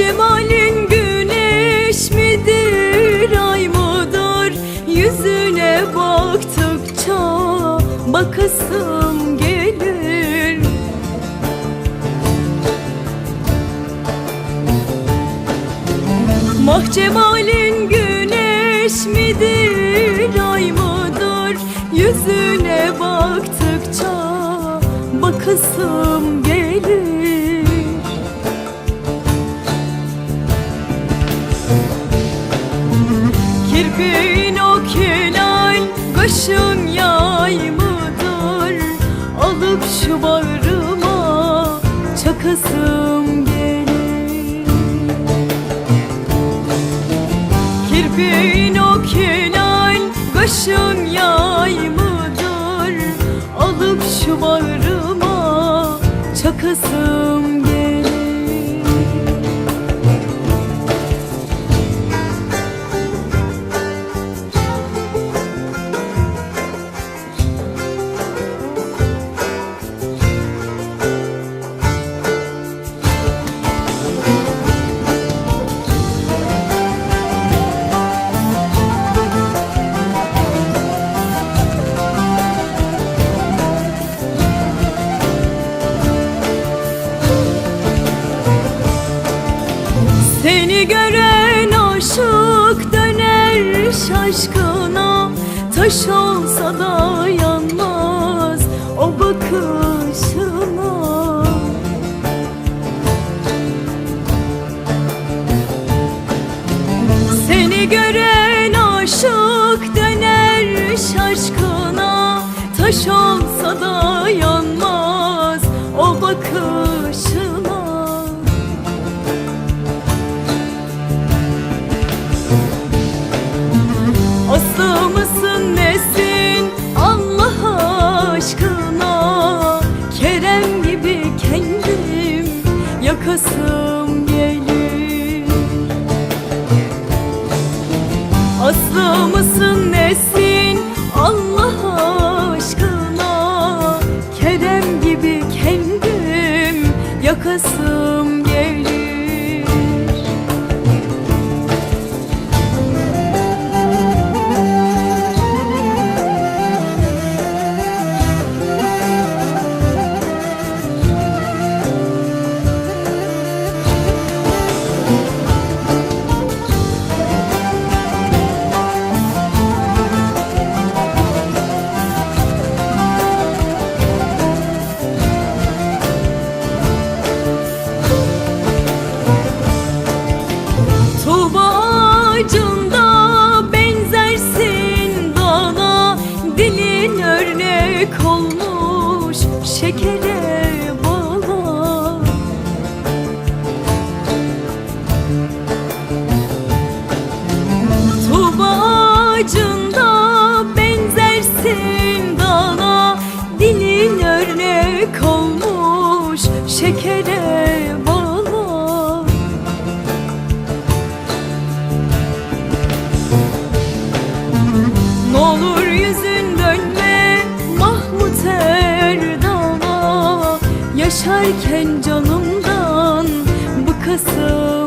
Mahcemalin güneş midir ay mıdır? Yüzüne baktıkça bakasım gelir. Mahcemalin güneş midir ay mıdır? Yüzüne baktıkça bakasım gelir Kaşın yay mıdır? Alıp şu bağrıma Çakasım gelir. Kirpin o kelal Kaşın yay mıdır? Alıp şu bağrıma Çakasım gelir Seni gören aşık döner şaşkına. Taş olsa da yanmaz o bakışına. Seni gören aşık döner şaşkına. Taş olsa yakasım örnek olmuş şekere bala Tuğba ağacında benzersin bana Dilin örnek olmuş şekere Yaşarken canımdan bıkasım